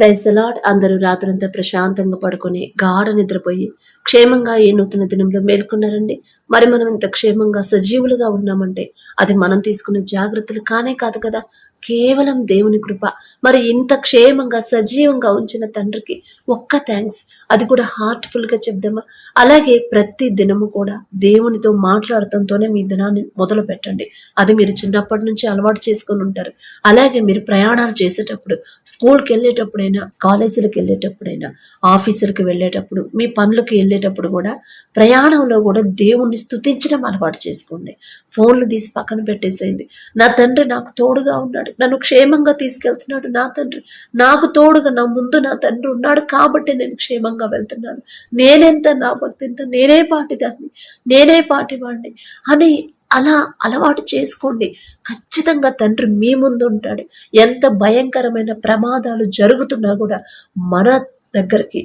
Praise the lord అందరూ రాత్రంతా ప్రశాంతంగా పడుకొని గాఢ నిద్రపోయి క్షేమంగా ఈ నూతన దినంలో మేల్కొన్నారండి? మరి మనం ఇంత క్షేమంగా సజీవులుగా ఉన్నామంటే అది మనం తీసుకున్న జాగ్రత్తలు కానే కాదు కదా. కేవలం దేవుని కృప. మరి ఇంత క్షేమంగా సజీవంగా ఉంచిన తండ్రికి ఒక్క థ్యాంక్స్ అది కూడా హార్ట్ఫుల్గా చెప్దామా? అలాగే ప్రతి దినము కూడా దేవునితో మాట్లాడటంతోనే మీ దినాన్ని మొదలు పెట్టండి. అది మీరు చిన్నప్పటి నుంచి అలవాటు చేసుకొని ఉంటారు. అలాగే మీరు ప్రయాణాలు చేసేటప్పుడు స్కూల్కి వెళ్ళేటప్పుడైనా కాలేజీలకు వెళ్ళేటప్పుడైనా ఆఫీసులకు వెళ్ళేటప్పుడు మీ పనులకు వెళ్ళేటప్పుడు కూడా ప్రయాణంలో కూడా దేవుణ్ణి స్థుతించడం అలవాటు చేసుకోండి. ఫోన్లు తీసి పక్కన పెట్టేసేయండి. నా తండ్రి నాకు తోడుగా ఉన్నాడు. నన్ను క్షేమంగా తీసుకెళ్తున్నాడు నా తండ్రి. నాకు తోడుగా నా ముందు నా తండ్రి ఉన్నాడు కాబట్టి నేను క్షేమంగా వెళ్తున్నాను. నేనెంత నా భక్తి ఎంత నేనే పాటిదాన్ని నేనే పాటివాడిని అని అలా అలవాటు చేసుకోండి. ఖచ్చితంగా తండ్రి మీ ముందు ఉంటాడు. ఎంత భయంకరమైన ప్రమాదాలు జరుగుతున్నా కూడా మన దగ్గరికి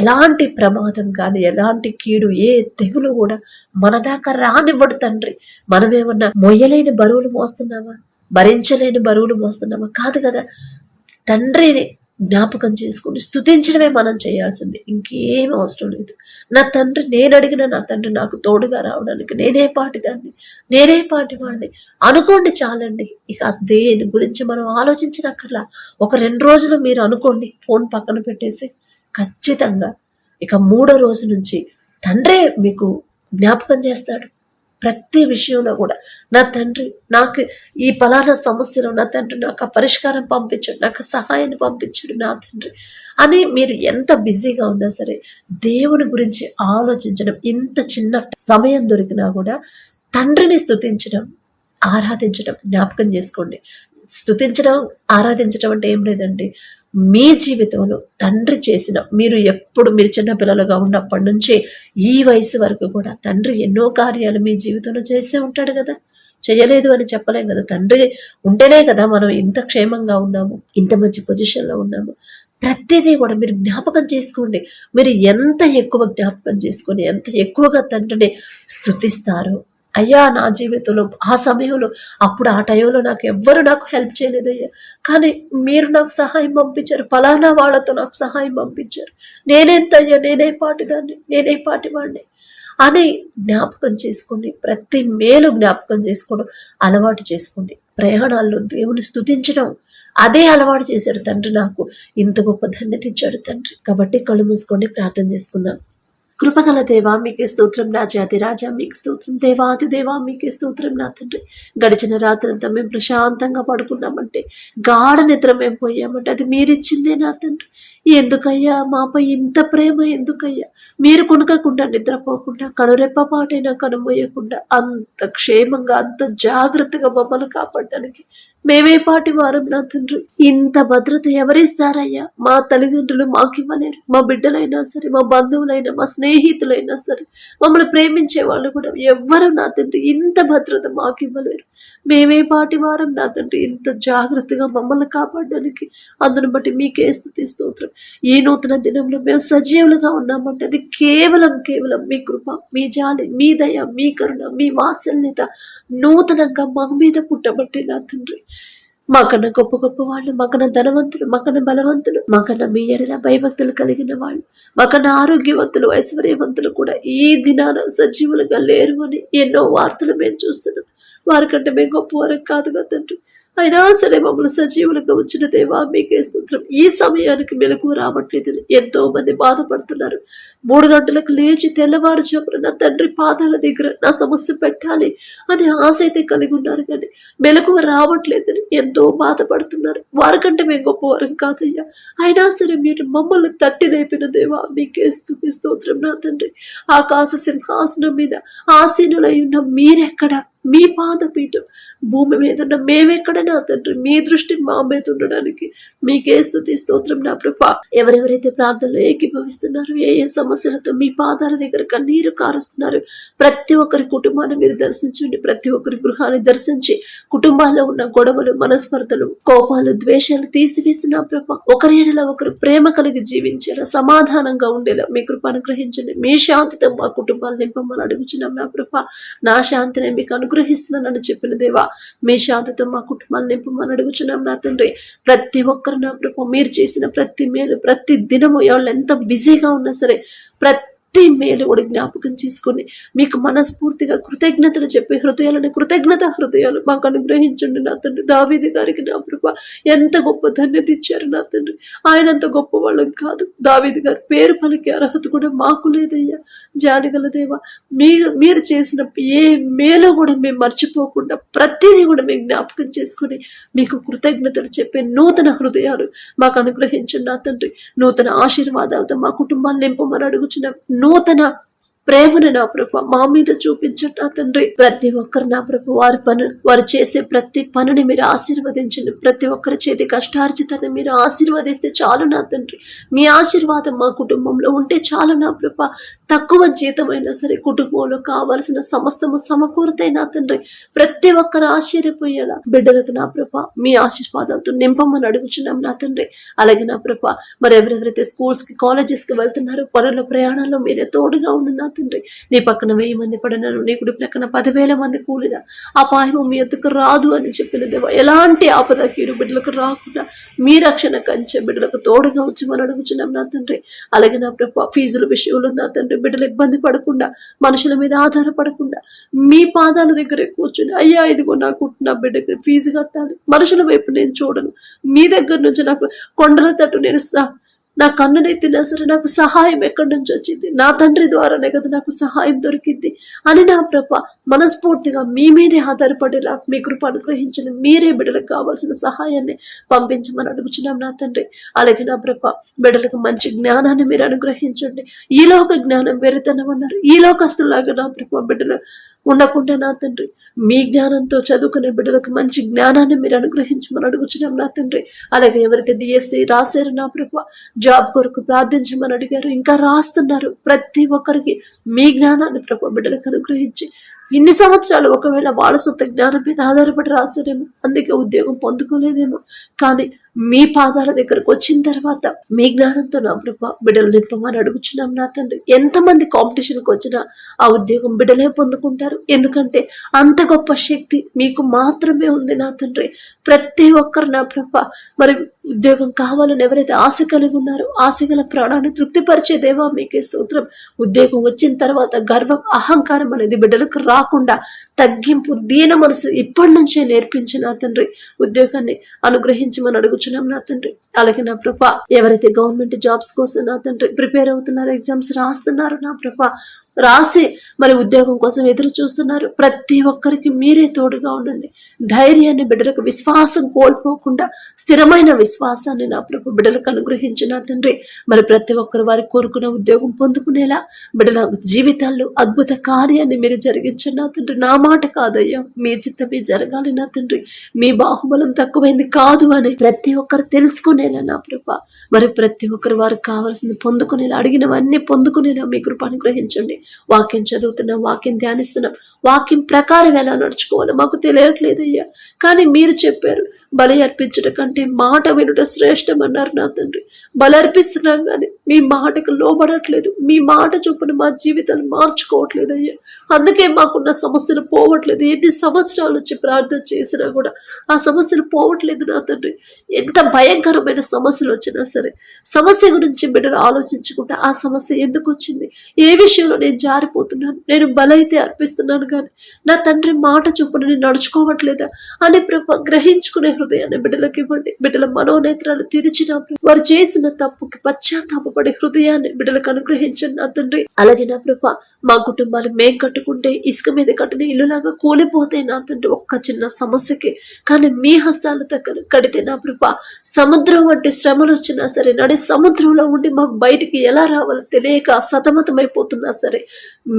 ఎలాంటి ప్రమాదం కానీ ఎలాంటి కీడు ఏ తెగులు కూడా మన దాకా రానివ్వడు తండ్రి. మనమేమన్నా మొయ్యలేని బరువులు మోస్తున్నావా భరించలేని బరువులు మోస్తున్నామా? కాదు కదా. తండ్రిని జ్ఞాపకం చేసుకుని స్థుతించడమే మనం చేయాల్సింది. ఇంకేం అవసరం లేదు. నా తండ్రి నేను అడిగిన నా తండ్రి నాకు తోడుగా రావడానికి నేనే పాటిదాన్ని నేనే పాటివాడిని అనుకోండి చాలండి. ఇక దేని గురించి మనం ఆలోచించినక్కర్లా. ఒక రెండు రోజులు మీరు అనుకోండి ఫోన్ పక్కన పెట్టేసి ఖచ్చితంగా ఇక మూడో రోజు నుంచి తండ్రే మీకు జ్ఞాపకం చేస్తాడు. ప్రతి విషయంలో కూడా నా తండ్రి నాకు ఈ పలానా సమస్యలో నా తండ్రి నాకు ఆ పరిష్కారం పంపించాడు నాకు సహాయాన్ని పంపించాడు నా తండ్రి. అని మీరు ఎంత బిజీగా ఉన్నా సరే దేవుని గురించి ఆలోచించడం ఇంత చిన్న సమయం దొరికినా కూడా తండ్రిని స్థుతించడం ఆరాధించడం జ్ఞాపకం చేసుకోండి. స్థుతించడం ఆరాధించడం అంటే ఏం లేదండి. మీ జీవితంలో తండ్రి చేసిన మీరు ఎప్పుడు మీరు చిన్న పిల్లలుగా ఉన్నప్పటి నుంచి ఈ వయసు వరకు కూడా తండ్రి ఎన్నో కార్యాలు మీ జీవితంలో చేస్తూ ఉంటాడు కదా. చేయలేదు అని చెప్పలేం కదా. తండ్రి ఉంటేనే కదా మనం ఇంత క్షేమంగా ఉన్నాము ఇంత మంచి పొజిషన్లో ఉన్నాము. ప్రతిదీ కూడా మీరు జ్ఞాపకం చేసుకోండి. మీరు ఎంత ఎక్కువ జ్ఞాపకం చేసుకొని ఎంత ఎక్కువగా తండ్రిని స్థుతిస్తారో అయ్యా నా జీవితంలో ఆ సమయంలో అప్పుడు ఆ టైంలో నాకు ఎవ్వరు నాకు హెల్ప్ చేయలేదయ్యా. కానీ మీరు నాకు సహాయం పంపించారు. ఫలానా వాళ్ళతో నాకు సహాయం పంపించారు. నేనెంత అయ్యా నేనే పాటిదాన్ని నేనే పాటివాడిని అని జ్ఞాపకం చేసుకోండి. ప్రతి మేలు జ్ఞాపకం చేసుకోవడం అలవాటు చేసుకోండి. ప్రయాణాల్లో దేవుని స్థుతించడం అదే అలవాటు చేశాడు తండ్రి నాకు. ఇంత గొప్ప ధన్యత ఇచ్చాడు తండ్రి. కాబట్టి కళ్ళు మూసుకోండి ప్రార్థన చేసుకుందాం. కృపగల దేవా మీకే స్తోత్రం నా జాతి రాజా మీకు స్తోత్రం. దేవాది దేవా మీకే స్తోత్రం నా తండ్రి. గడిచిన రాత్రంతా మేము ప్రశాంతంగా పడుకున్నామంటే గాఢ నిద్ర మేము పోయామంటే అది మీరిచ్చిందే నా తండ్రి. ఎందుకయ్యా మాపై ఇంత ప్రేమ ఎందుకయ్యా? మీరు కొనకకుండా నిద్రపోకుండా కనురెప్ప పాటైనా కనుమోయకుండా అంత క్షేమంగా అంత జాగ్రత్తగా మమ్మల్ని కాపాడడానికి మేమే పాటి వారం నా తండ్రి. ఇంత భద్రత ఎవరిస్తారయ్యా? మా తల్లిదండ్రులు మాకివ్వలేరు. మా బిడ్డలైనా సరే మా బంధువులైనా మా స్నేహితులైనా సరే మమ్మల్ని ప్రేమించే వాళ్ళు కూడా ఎవ్వరు నా తండ్రి ఇంత భద్రత మాకివ్వలేరు. మేమే పాటి వారం నా తండ్రి. ఇంత జాగ్రత్తగా మమ్మల్ని కాపాడడానికి అందును బట్టి మీకే స్థుతి స్తోత్రం. ఈ నూతన దినంలో మేము సజీవులుగా ఉన్నామంటే అది కేవలం కేవలం మీ కృప మీ జాలి మీ దయ మీ కరుణ మీ వాత్సల్యత నూతనంగా మా మీద పుట్టబట్టి నా తండ్రి. మాకన్నా గొప్ప గొప్ప వాళ్ళు మాకన్నా ధనవంతులు మాకన్నా బలవంతులు మాకన్నా మీ ఎడల భయభక్తులు కలిగిన వాళ్ళు మాకన్నా ఆరోగ్యవంతులు ఐశ్వర్యవంతులు కూడా ఈ దినాన సజీవులుగా లేరు అని ఎన్నో వార్తలు మేము చూస్తున్నాం. వారికంటే మేము గొప్పవారం కాదు కదా తండ్రి. అయినా సరే మమ్మల్ని సజీవులుగా వచ్చిన దేవా మీకే స్తోత్రం. ఈ సమయానికి మెలకు రావట్లేదు ఎంతో మంది బాధపడుతున్నారు. మూడు గంటలకు లేచి తెల్లవారుజామున నా తండ్రి పాదాల దగ్గర నా సమస్య పెట్టాలి అనే ఆశ అయితే కలిగి ఉన్నారు కానీ మెలకువ రావట్లేదని ఎంతో బాధపడుతున్నారు. వారికంటే మేము గొప్పవారం కాదయ్యా. అయినా సరే మీరు మమ్మల్ని తట్టి లేపిన దేవా మీకే స్థుతి స్తోత్రం నా తండ్రి. ఆకాశ సింహాసనం మీద ఆసీనులై ఉన్న మీరెక్కడ? మీ పాదపీఠం భూమి మీద ఉన్న మేమెక్కడ నా తండ్రి మీ దృష్టి మా మీద ఉండడానికి మీకే స్థుతి స్తోత్రం నా ప్రభా. ఎవరెవరైతే ప్రార్థనలో ఏకీభవిస్తున్నారు ఏ ఏ సమస్యలతో మీ పాదాల దగ్గర కన్నీరు కారుస్తున్నారు ప్రతి ఒక్కరి కుటుంబాన్ని మీరు దర్శించండి ప్రతి ఒక్కరి గృహాన్ని దర్శించి కుటుంబాల్లో ఉన్న గొడవలు మనస్పర్ధలు కోపాలు ద్వేషాలు తీసివేసి నా ప్రభ ఒకరి ఎడల ఒకరు ప్రేమ కలిగి జీవించేలా సమాధానంగా ఉండేలా మీ కృప అనుగ్రహించండి. మీ శాంతితో మా కుటుంబాలు నింపమని అడుగుచున్నాం నా ప్రభ. నా శాంతిని మీకు అనుగ్రహిస్తున్నానని చెప్పిన దేవా. మీ శాంతితో మా కుటుంబాన్ని నింపమని అడుగుచున్నాం నా తండ్రి. ప్రతి ఒక్కరు నా ప్రభు మీరు చేసిన ప్రతి మేలు ప్రతి దినము ఎవరు ఎంత బిజీగా ఉన్నా సరే ప్రతి ప్రతి మేలు కూడా జ్ఞాపకం చేసుకొని మీకు మనస్ఫూర్తిగా కృతజ్ఞతలు చెప్పే హృదయాలని కృతజ్ఞత హృదయాలు మాకు అనుగ్రహించండి నా తండ్రి. దావీది గారికి నా ప్రభ ఎంత గొప్ప ధన్యత ఇచ్చారు నా తండ్రి. ఆయన అంత గొప్ప వాళ్ళం కాదు. దావీది గారు పేరు పలికే అర్హత కూడా మాకు లేదయ్యా. జానగలదేవా దేవ మీరు మీరు చేసిన ఏ మేలు కూడా మేము మర్చిపోకుండా ప్రతిదీ కూడా మేము జ్ఞాపకం చేసుకొని మీకు కృతజ్ఞతలు చెప్పే నూతన హృదయాలు మాకు అనుగ్రహించండి నా తండ్రి. నూతన ఆశీర్వాదాలతో మా కుటుంబాన్ని నింపమని అడుగుచున్న నూతన ప్రేమను నా ప్రభు మా మీద చూపించండి నా తండ్రి. ప్రతి ఒక్కరు నా ప్రభు వారి పను వారు చేసే ప్రతి పనిని మీరు ఆశీర్వదించండి. ప్రతి ఒక్కరి చేతి కష్టార్జితాన్ని మీరు ఆశీర్వదిస్తే చాలు నా తండ్రి. మీ ఆశీర్వాదం మా కుటుంబంలో ఉంటే చాలు నా ప్రభ. తక్కువ జీతమైనా సరే కుటుంబంలో కావలసిన సమస్తము సమకూరుతాయి నా తండ్రి. ప్రతి ఒక్కరు ఆశ్చర్యపోయేలా బిడ్డలకు నా ప్రభ మీ ఆశీర్వాదంతో నింపమని అడుగుచున్నాం నా తండ్రి. అలాగే నా ప్రభ మరి ఎవరెవరైతే స్కూల్స్కి కాలేజెస్కి వెళ్తున్నారో పనుల ప్రయాణాల్లో మీరే తోడుగా ఉన్న నా తండ్రి నీ పక్కన వెయ్యి మంది పడినను నీ కుడి ప్రక్కన పదివేల మంది కూలిన అపాయము మీ ఎత్తుకు రాదు అని చెప్పిన దేవ ఎలాంటి ఆపద కీడు బిడ్డలకు రాకుండా మీ రక్షణ కంచె బిడ్డలకు తోడుగా ఉంచమని అడుగుచున్నాం నా తండ్రి. అలాగే నా ప్రభు ఫీజుల విషయంలో నా తండ్రి బిడ్డలు ఇబ్బంది పడకుండా మనుషుల మీద ఆధారపడకుండా మీ పాదాల దగ్గరే కూర్చుని అయ్యా ఇదిగో నాకు నా బిడ్డకి ఫీజు కట్టాలి మనుషుల వైపు నేను చూడను మీ దగ్గర నుంచి నాకు కొండల తట్టు నేను నా కన్నునెత్తినా సరే నాకు సహాయం ఎక్కడి నుంచి వచ్చింది? నా తండ్రి ద్వారానే కదా నాకు సహాయం దొరికింది? అని నా ప్రభ మనస్ఫూర్తిగా మీ మీదే ఆధారపడేలా మీ కృప అనుగ్రహించిన మీరే బిడ్డలకు కావాల్సిన సహాయాన్ని పంపించమని అడుగుచున్నాం నా తండ్రి. అలాగే నా ప్రభ బిడ్డలకు మంచి జ్ఞానాన్ని మీరు అనుగ్రహించండి. ఈలోక జ్ఞానం వెరితనం అన్నారు. ఈ లోకస్తులాగా నా ప్రభ బిడ్డలు ఉండకుండా నా తండ్రి మీ జ్ఞానంతో చదువుకునే బిడ్డలకు మంచి జ్ఞానాన్ని మీరు అనుగ్రహించమని అడుగుచున్నాం నా తండ్రి. అలాగే ఎవరైతే డిఎస్సి రాశారు నా ప్రభు జాబ్ కొరకు ప్రార్థించమని అడిగారు ఇంకా రాస్తున్నారు. ప్రతి ఒక్కరికి మీ జ్ఞానాన్ని ప్రభు బిడ్డలకు అనుగ్రహించి ఇన్ని సంవత్సరాలు ఒకవేళ వాళ్ళ సొంత జ్ఞానం మీద ఆధారపడి రాస్తారేమో అందుకే ఉద్యోగం పొందుకోలేదేమో. కానీ మీ పాదాల దగ్గరకు వచ్చిన తర్వాత మీ జ్ఞానంతో నా ప్రభ బిడ్డలు నింపమని అడుగుచున్నాం నా తండ్రి. ఎంతమంది కాంపిటీషన్కి వచ్చినా ఆ ఉద్యోగం బిడ్డలే పొందుకుంటారు. ఎందుకంటే అంత గొప్ప శక్తి మీకు మాత్రమే ఉంది నా తండ్రి. ప్రతి ఒక్కరు నా ప్రభ మరి ఉద్యోగం కావాలని ఎవరైతే ఆశ కలిగి ఉన్నారో ఆశ గల ప్రాణాన్ని తృప్తిపరిచే దేవా మీకే స్తోత్రం. ఉద్యోగం వచ్చిన తర్వాత గర్వం అహంకారం అనేది బిడ్డలకు రా కాకుండా తగ్గింపు దీన మనసు ఇప్పటి నుంచే నేర్పించిన తండ్రి. ఉద్యోగాన్ని అనుగ్రహించమని అడుగుచున్నాం నా తండ్రి. అలాగే నా ప్రభ ఎవరైతే గవర్నమెంట్ జాబ్స్ కోసం నా తండ్రి ప్రిపేర్ అవుతున్నారో ఎగ్జామ్స్ రాస్తున్నారు నా ప్రభ రాసి మరి ఉద్యోగం కోసం ఎదురు చూస్తున్నారు. ప్రతి ఒక్కరికి మీరే తోడుగా ఉండండి. ధైర్యాన్ని బిడ్డలకు విశ్వాసం కోల్పోకుండా స్థిరమైన విశ్వాసాన్ని నా ప్రభు బిడ్డలకు అనుగ్రహించిన తండ్రి. మరి ప్రతి ఒక్కరు వారి కోరుకున్న ఉద్యోగం పొందుకునేలా బిడ్డల జీవితాల్లో అద్భుత కార్యాన్ని మీరు జరిగించండి నా తండ్రి. నా మాట కాదయ్యా మీ చిత్తమే జరగాలి నా తండ్రి. మీ బాహుబలం తక్కువైంది కాదు అని ప్రతి ఒక్కరు తెలుసుకునేలా నా ప్రభ. మరి ప్రతి ఒక్కరు వారికి కావాల్సింది పొందుకునేలా అడిగినవన్నీ పొందుకునేలా మీ కృప అనుగ్రహించండి. వాక్యం చదువుతున్నాం వాక్యం ధ్యానిస్తున్నాం వాక్యం ప్రకారం ఎలా నడుచుకోవాలో మాకు తెలియట్లేదు అయ్యా కానీ మీరు చెప్పారు బలి అర్పించట కంటే మాట వినుట శ్రేష్టమన్నారు నా తండ్రి. బలి అర్పిస్తున్నాం కానీ మీ మాటకు లోబడట్లేదు. మీ మాట చొప్పున మా జీవితాన్ని మార్చుకోవట్లేదు అయ్యా. అందుకే మాకున్న సమస్యలు పోవట్లేదు. ఎన్ని సంవత్సరాల నుంచి ప్రార్థన చేసినా కూడా ఆ సమస్యలు పోవట్లేదు నా తండ్రి. ఎంత భయంకరమైన సమస్యలు వచ్చినా సరే సమస్య గురించి బిడ్డలు ఆలోచించుకుంటే ఆ సమస్య ఎందుకు వచ్చింది? ఏ విషయంలో నేను జారిపోతున్నాను? నేను బలైతే అర్పిస్తున్నాను కానీ నా తండ్రి మాట చొప్పున నేను నడుచుకోవట్లేదా? అని ప్రభ గ్రహించుకునే హృదయాన్ని బిడ్డలకు ఇవ్వండి. బిడ్డల మనోనేత్రాలు తెరిచిన వారు చేసిన తప్పుకి పశ్చాత్తాపపడే హృదయాన్ని బిడ్డలకు అనుగ్రహించండి నా తండ్రి. అలాగే నా ప్రభ మా కుటుంబాలు మేం కట్టుకుంటే ఇసుక మీద కట్టిన ఇల్లులాగా కూలిపోతాయి నా తండ్రి ఒక్క చిన్న సమస్యకి. కానీ మీ హస్తాలు దగ్గర కడితే నా ప్రభ సముద్రం వంటి శ్రమలు వచ్చినా సరే నడి సముద్రంలో ఉండి మాకు బయటికి ఎలా రావాలో తెలియక సతమతమైపోతున్నా సరే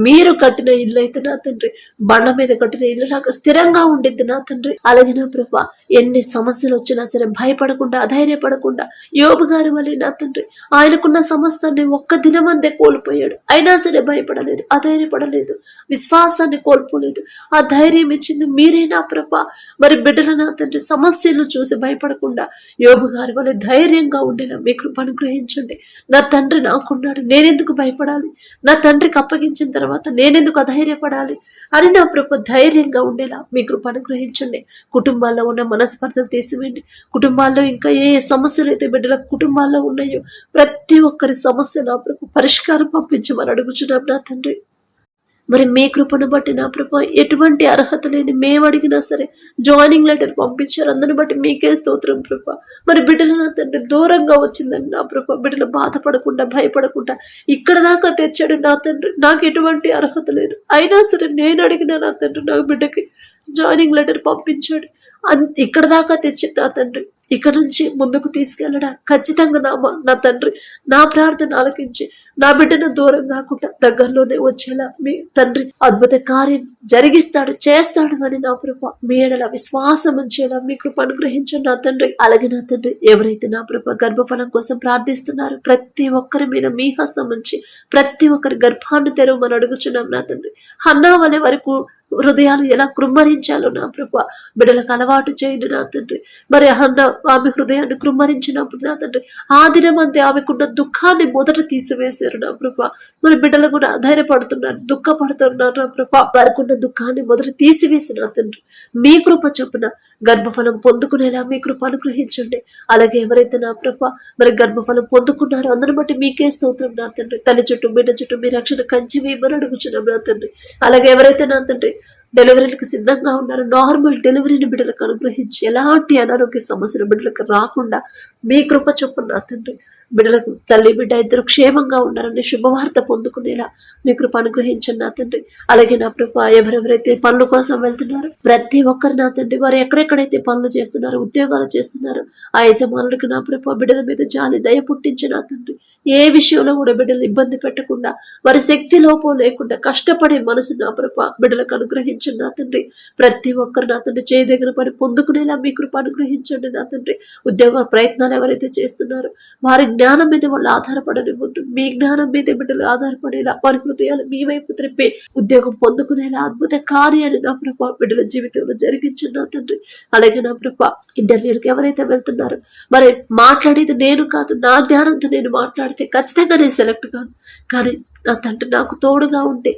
మీరు కట్టిన ఇల్లు అయితే నా తండ్రి బండ మీద కట్టిన ఇల్లు లాగా స్థిరంగా ఉండిద్ది నా తండ్రి. అలాగే నా ప్రభ ఎన్ని సమస్యలు వచ్చినా సరే భయపడకుండా అధైర్యపడకుండా యోబు గారి వలె నా తండ్రి. ఆయనకున్న సమస్తాన్ని ఒక్క దినమందే కోల్పోయాడు. అయినా సరే భయపడలేదు అధైర్యపడలేదు విశ్వాసాన్ని కోల్పోలేదు. ఆ ధైర్యం ఇచ్చింది మీరేనా ప్రభ. మరి బిడ్డల నా తండ్రి సమస్యలు చూసి భయపడకుండా యోబు గారి వల్ల ధైర్యంగా ఉండేలా మీ కృప అనుగ్రహించండి. నా తండ్రి నాకున్నాడు నేనెందుకు భయపడాలి? నా తండ్రికి అప్పగించిన తర్వాత నేనెందుకు అధైర్యపడాలి? అని నా ప్రభు ధైర్యంగా ఉండేలా మీ కృప అనుగ్రహించండి. కుటుంబాల్లో ఉన్న మనస్పర్ధలు తీసివేయండి. కుటుంబాల్లో ఇంకా ఏ సమస్యలు అయితే బిడ్డల కుటుంబాల్లో ఉన్నాయో ప్రతి ఒక్కరి సమస్య నా ప్రభు పరిష్కారం పంపించమని అడుగుచున్నాం నా తండ్రి. మరి మీ కృపను బట్టి నా ప్రభు ఎటువంటి అర్హత లేని మేము అడిగినా సరే జాయినింగ్ లెటర్ పంపించారు. అందుని బట్టి మీకే స్తోత్రం ప్రభ. మరి బిడ్డలు నా తండ్రి దూరంగా వచ్చిందని నా ప్రభ బిడ్డలు బాధపడకుండా భయపడకుండా ఇక్కడ దాకా తెచ్చాడు నా తండ్రి. నాకు ఎటువంటి అర్హత లేదు. అయినా సరే నేను అడిగిన నా తండ్రి నా బిడ్డకి జాయినింగ్ లెటర్ పంపించాడు. అన్ ఇక్కడ దాకా తెచ్చింది నా తండ్రి. ఇక్కడ నుంచి ముందుకు తీసుకెళ్ళడా. ఖచ్చితంగా నా నా తండ్రి నా ప్రార్థన ఆలకించి నా బిడ్డను దూరం కాకుండా దగ్గరలోనే వచ్చేలా మీ తండ్రి అద్భుత కార్యం జరిగిస్తాడు చేస్తాడు అని నా ప్రభ మీ ఎడల విశ్వాసం ఉంచేలా మీ కృప అనుగ్రహించండి నా తండ్రి. అలాగే నా తండ్రి ఎవరైతే నా ప్రభ గర్భఫలం కోసం ప్రార్థిస్తున్నారు ప్రతి ఒక్కరి మీద మీ హస్తం ఉంచి ప్రతి ఒక్కరి గర్భాన్ని తెరవమని అడుగుచున్నాం నా తండ్రి. హన్నా వలె వరకు హృదయాలు ఎలా కృమ్మరించాలో నా ప్రభు బిడ్డలకు అలవాటు చేయండి నా తండ్రి. మరి అన్న ఆమె హృదయాన్ని కృమ్మరించినప్పుడు నా తండ్రి ఆ దినమంతే ఆమెకున్న దుఃఖాన్ని మొదట తీసివేసి చేశారు నా ప్రభా. మరి బిడ్డలు కూడా ధైర్యపడుతున్నారు దుఃఖపడుతున్నారు నా ప్రభా. వారికున్న దుఃఖాన్ని మొదట తీసివేసి నా తండ్రి. మీ కృప చొప్పున గర్భఫలం పొందుకునేలా మీ కృప అనుగ్రహించండి. అలాగే ఎవరైతే నా ప్రభా మరి గర్భఫలం పొందుకున్నారో అందరి బట్టి మీకే స్తోత్రం నా తండ్రి. తల్లి చుట్టూ బిడ్డ చుట్టూ మీ రక్షణ కంచి వేయమని అడుగుచున్నాం నా తండ్రి. అలాగే ఎవరైతే నా తండ్రి డెలివరీలకు సిద్ధంగా ఉన్నారు. నార్మల్ డెలివరీని బిడ్డలకు అనుగ్రహించి ఎలాంటి అనారోగ్య సమస్యలు బిడ్డలకు రాకుండా మీ కృప చొప్పున నా తండ్రి బిడ్డలకు తల్లి బిడ్డ ఇద్దరు క్షేమంగా ఉన్నారని శుభవార్త పొందుకునేలా మీ కృప అనుగ్రహించండి నా తండ్రి. అలాగే నా ప్రభు ఎవరెవరైతే పనుల కోసం వెళ్తున్నారు ప్రతి ఒక్కరు నా తండ్రి వారు ఎక్కడెక్కడైతే పనులు చేస్తున్నారో ఉద్యోగాలు చేస్తున్నారో ఆ యజమానులకు నా ప్రభు బిడ్డల మీద జాలి దయ పుట్టించి నా తండ్రి. ఏ విషయంలో కూడా బిడ్డలు ఇబ్బంది పెట్టకుండా వారి శక్తి లోపం లేకుండా కష్టపడే మనసు నా ప్రభు బిడ్డలకు అనుగ్రహించండి నా తండ్రి. ప్రతి ఒక్కరు నా తండ్రి చేయి దగ్గర పడి పొందుకునేలా మీ కృప అనుగ్రహించండి నా తండ్రి. ఉద్యోగ ప్రయత్నాలు ఎవరైతే చేస్తున్నారో వారి జ్ఞానం మీద వాళ్ళు ఆధారపడని ముందు మీ జ్ఞానం మీద బిడ్డలు ఆధారపడేలా వారి హృదయాలు మీ వైపు త్రిప్పి ఉద్యోగం పొందుకునేలా అద్భుత కార్యాలు నా ప్రభా బిడ్డల జీవితంలో జరిగించండి నా తండ్రి. అలాగే నా ప్రభా ఇంటర్వ్యూలకు ఎవరైతే వెళ్తున్నారో మరి మాట్లాడేది నేను కాదు నా జ్ఞానంతో నేను మాట్లాడితే ఖచ్చితంగా నేను సెలెక్ట్ కాను. కానీ నా తండ్రి నాకు తోడుగా ఉంటే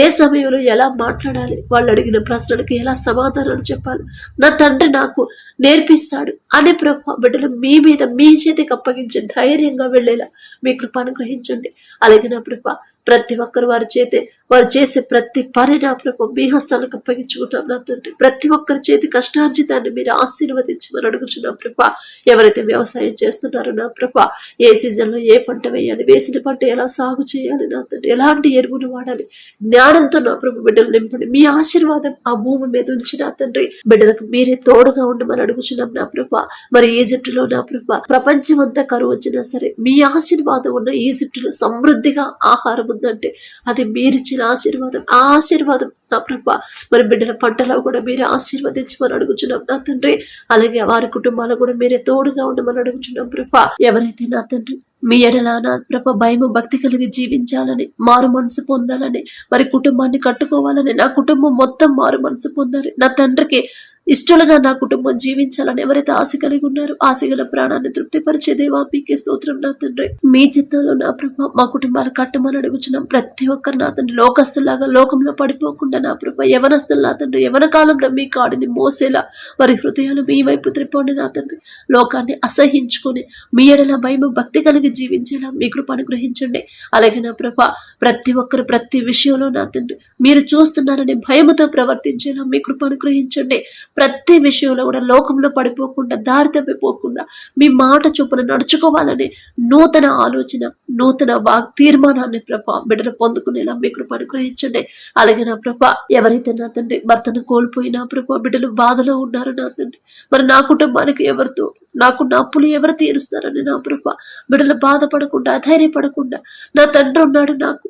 ఏ సమయంలో ఎలా మాట్లాడాలి వాళ్ళు అడిగిన ప్రశ్నలకు ఎలా సమాధానాలు చెప్పాలి? నా తండ్రి నాకు నేర్పిస్తాడు. అనే ప్రభా బిడ్డలు మీ మీద మీ చేతికి అప్పగించే ధైర్యంగా వెళ్ళేలా మీ కృప అనుగ్రహించండి అలాగే నా ప్రభ ప్రతి ఒక్కరు వారి చేతి వారు చేసే ప్రతి పని నా ప్రభ మీ హస్తాలకు అప్పగించుకుంటాం నా తండ్రి. ప్రతి ఒక్కరి చేతి కష్టార్జితాన్ని మీరు ఆశీర్వదించమని అడుగుచున్నాం ప్రభ. ఎవరైతే వ్యవసాయం చేస్తున్నారో నా ప్రభ ఏ సీజన్లో ఏ పంట వేయాలి వేసిన పంట ఎలా సాగు చేయాలి నా తండ్రి ఎలాంటి ఎరువులు వాడాలి జ్ఞానంతో నా ప్రభు బిడ్డలు నింపండి. మీ ఆశీర్వాదం ఆ భూమి మీద ఉంచి నా తండ్రి. బిడ్డలకు మీరే తోడుగా ఉండమని అడుగుచున్నాం నా ప్రభ. మరి ఈజిప్ట్లో నా ప్రభ ప్రపంచం అంతా కరువు వచ్చినా సరే మీ ఆశీర్వాదం ఉన్న ఈజిప్ట్లో సమృద్ధిగా ఆహారం ఉందంటే అది మీరిచ్చిన ఆశీర్వాదం ఆ ఆశీర్వాదం నా ప్రభా మరి బిడ్డల పంటలో కూడా మీరే ఆశీర్వదించమని అడుగుచున్నాం నా తండ్రి. అలాగే వారి కుటుంబాలు కూడా మీరే తోడుగా ఉండమని అడుగుచున్నాం ప్రభా. ఎవరైతే నా తండ్రి మీ ఎడల నా ప్రభ భయము భక్తి కలిగి జీవించాలని మారు మనసు పొందాలని మరి కుటుంబాన్ని కట్టుకోవాలని నా కుటుంబం మొత్తం మారు మనసు పొందాలి నా తండ్రికి ఇష్టలుగా నా కుటుంబం జీవించాలని ఎవరైతే ఆశ కలిగి ఉన్నారో ఆశ గల ప్రాణాన్ని తృప్తిపరిచే దేవా పీకే స్తోత్రం నా తండ్రి. మీ చిత్తంలో నా ప్రభ మా కుటుంబాలు కట్టమని అడుగుచున్నాం. ప్రతి ఒక్కరు నా తండ్రి లోకస్తులాగా లోకంలో పడిపోకుండా నా ప్రభ యవనస్తులు నా తండ్రి యవన కాలంలో మీ కాడిని మోసేలా వారి హృదయాలు మీ వైపు త్రిపోండి నా తండ్రి. లోకాన్ని అసహించుకొని మీ ఎడల భయము భక్తి కలిగి జీవించేలా మీ కృప అనుగ్రహించండి అలాగే నా ప్రభ ప్రతి ఒక్కరు ప్రతి విషయంలో నా తండ్రి మీరు చూస్తున్నారని భయముతో ప్రవర్తించేలా మీ కృప అనుగ్రహించండి ప్రతి విషయంలో కూడా లోకంలో పడిపోకుండా దారి తప్పిపోకుండా మీ మాట చొప్పున నడుచుకోవాలని నూతన ఆలోచన నూతన వాగ్ తీర్మానాన్ని ప్రభ బిడ్డలు పొందుకునేలా మీ కృప అనుగ్రహించండి అలాగే నా ప్రభ ఎవరైతే నా తండ్రి భర్తను కోల్పోయినా ప్రభా బిడ్డలు బాధలో ఉన్నారు నా తండ్రి? మరి నా కుటుంబానికి ఎవరితో? నాకు నా అప్పులు ఎవరు తీరుస్తారని నా ప్రభా బిడ్డలు బాధపడకుండా అధైర్యపడకుండా నా తండ్రి ఉన్నాడు నాకు.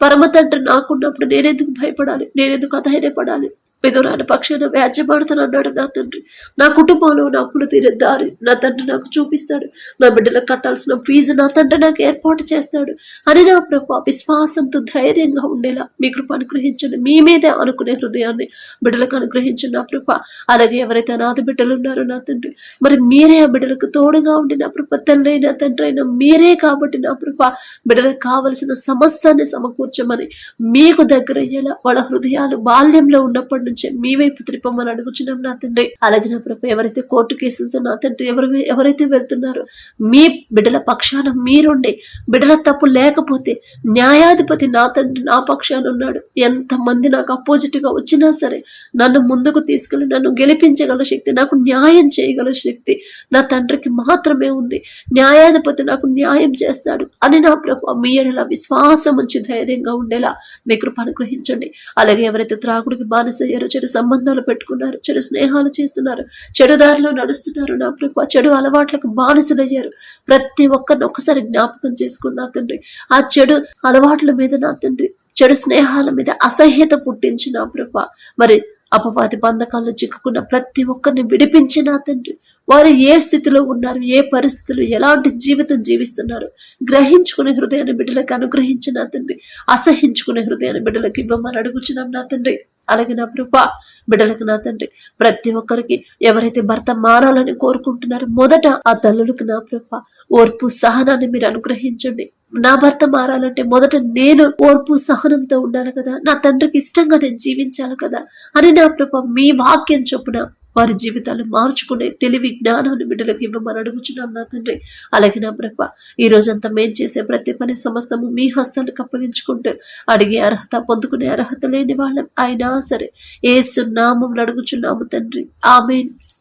పరమ తండ్రి నాకున్నప్పుడు నేనెందుకు భయపడాలి? నేనెందుకు అధైర్యపడాలి? విధురాని పక్షాన వ్యాజ్యమాడతాను అన్నాడు నా తండ్రి. నా కుటుంబంలో నా అప్పులు తీరే దారి నా తండ్రి నాకు చూపిస్తాడు. నా బిడ్డలకు కట్టాల్సిన ఫీజు నా తండ్రి నాకు ఏర్పాటు చేస్తాడు అని నా ప్రభు విశ్వాసంతో ధైర్యంగా ఉండేలా మీ కృప అనుగ్రహించండి. మీ మీదే అనుకునే హృదయాన్ని బిడ్డలకు అనుగ్రహించండి నా ప్రభ. అలాగే ఎవరైతే అనాథ బిడ్డలు ఉన్నారో నా తండ్రి మరి మీరే ఆ బిడ్డలకు తోడుగా ఉండి నా ప్రభ తండ్రైనా తండ్రి అయినా మీరే కాబట్టి నా ప్రభ బిడ్డలకు కావలసిన సమస్తాన్ని సమకూర్చమని మీకు దగ్గర అయ్యేలా వాళ్ళ హృదయాలు బాల్యంలో ఉన్నప్పటి నుంచి మీ వైపు త్రిపమ్మని అడుగుచున్నాం నా తండ్రి. అలాగే నా ప్రభు ఎవరైతే కోర్టు కేసులతో నా తండ్రి ఎవరు ఎవరైతే వెళ్తున్నారో మీ బిడ్డల పక్షాన మీరుండి బిడ్డల తప్పు లేకపోతే న్యాయాధిపతి నా తండ్రి నా పక్షాన ఉన్నాడు. ఎంతమంది నాకు అపోజిట్గా వచ్చినా సరే నన్ను ముందుకు తీసుకెళ్ళి నన్ను గెలిపించగల శక్తి నాకు న్యాయం చేయగల శక్తి నా తండ్రికి మాత్రమే ఉంది. న్యాయాధిపతి నాకు న్యాయం చేస్తాడు అని నా ప్రభు మీ ఎడలా విశ్వాసం ఉంచి ధైర్యంగా ఉండేలా మీ కృప అనుగ్రహించండి అలాగే ఎవరైతే త్రాగుడికి బానిసయ్యారో చెడు సంబంధాలు పెట్టుకున్నారు చెడు స్నేహాలు చేస్తున్నారు చెడు దారిలో నడుస్తున్నారు. నా ప్రభు చెడు అలవాట్లకు బానిసలయ్యారు. ప్రతి ఒక్కరిని ఒక్కసారి జ్ఞాపకం చేసుకున్నా తండ్రి ఆ చెడు అలవాట్ల మీద నా తండ్రి చెడు స్నేహాల మీద అసహ్యత పుట్టించిన ప్రభ మరి అపవాది బంధకాల్లో చిక్కుకున్న ప్రతి ఒక్కరిని విడిపించిన తండ్రి. వారు ఏ స్థితిలో ఉన్నారు ఏ పరిస్థితులు ఎలాంటి జీవితం జీవిస్తున్నారు గ్రహించుకునే హృదయాన్ని బిడ్డలకు అనుగ్రహించిన తండ్రి అసహించుకునే హృదయాన్ని బిడ్డలకు ఇవ్వమని అడుగుచున్నాం నా తండ్రి. అలాగే నా ప్రభా బిడ్డలకు నా తండ్రి ప్రతి ఒక్కరికి ఎవరైతే భర్త మారాలని కోరుకుంటున్నారో మొదట ఆ తల్లులకు నా ప్రభా ఓర్పు సహనాన్ని మీరు అనుగ్రహించండి. నా భర్త మారాలంటే మొదట నేను ఓర్పు సహనంతో ఉండాలి కదా. నా తండ్రికి ఇష్టంగా నేను జీవించాలి కదా అని నా ప్రభా మీ వాక్యం చొప్పున వారి జీవితాలు మార్చుకునే తెలివి జ్ఞానాన్ని బిడ్డలకు ఇవ్వమని అడుగుచున్నాం నా తండ్రి. అలాగే నా ప్రభ ఈ రోజంతా మేం చేసే ప్రతి పని సమస్తము మీ హస్తాలకు అప్పగించుకుంటూ అడిగే అర్హత పొందుకునే అర్హత లేని వాళ్ళం. అయినా సరే ఏసు నామం అడుగుచున్నాము తండ్రి. ఆమె